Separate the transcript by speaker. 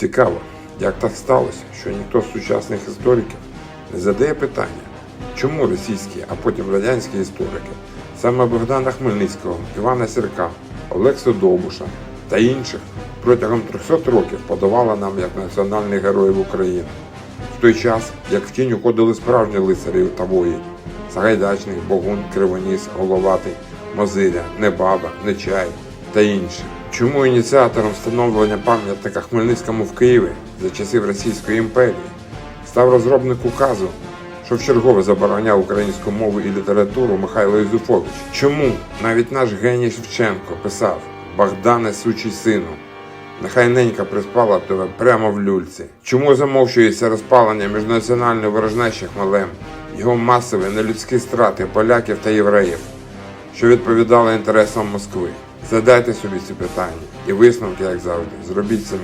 Speaker 1: Цікаво, як так сталося, що ніхто з сучасних істориків не задає питання, чому російські, а потім радянські історики, саме Богдана Хмельницького, Івана Сірка, Олекса Довбуша та інших протягом 300 років подавали нам як національних героїв України, в той час, як в тінь уходили справжні лицарі та вої, Сагайдачний, Богун, Кривоніс, Головатий, Мозиля, Небаба, Нечай та інші. Чому ініціатором встановлення пам'ятника Хмельницькому в Києві за часів Російської імперії став розробник указу, що вчергове забороняв українську мову і літературу Михайло Юзуфович. Чому навіть наш геній Шевченко писав Богдане сучий сину? Нехай ненька приспала тебе прямо в люльці. Чому замовчується розпалення міжнаціональної ворожнечі хмелем, його масові нелюдські страти поляків та євреїв, що відповідали інтересам Москви? Задайте собі ці питання і висновки, як завжди, зробіть самі.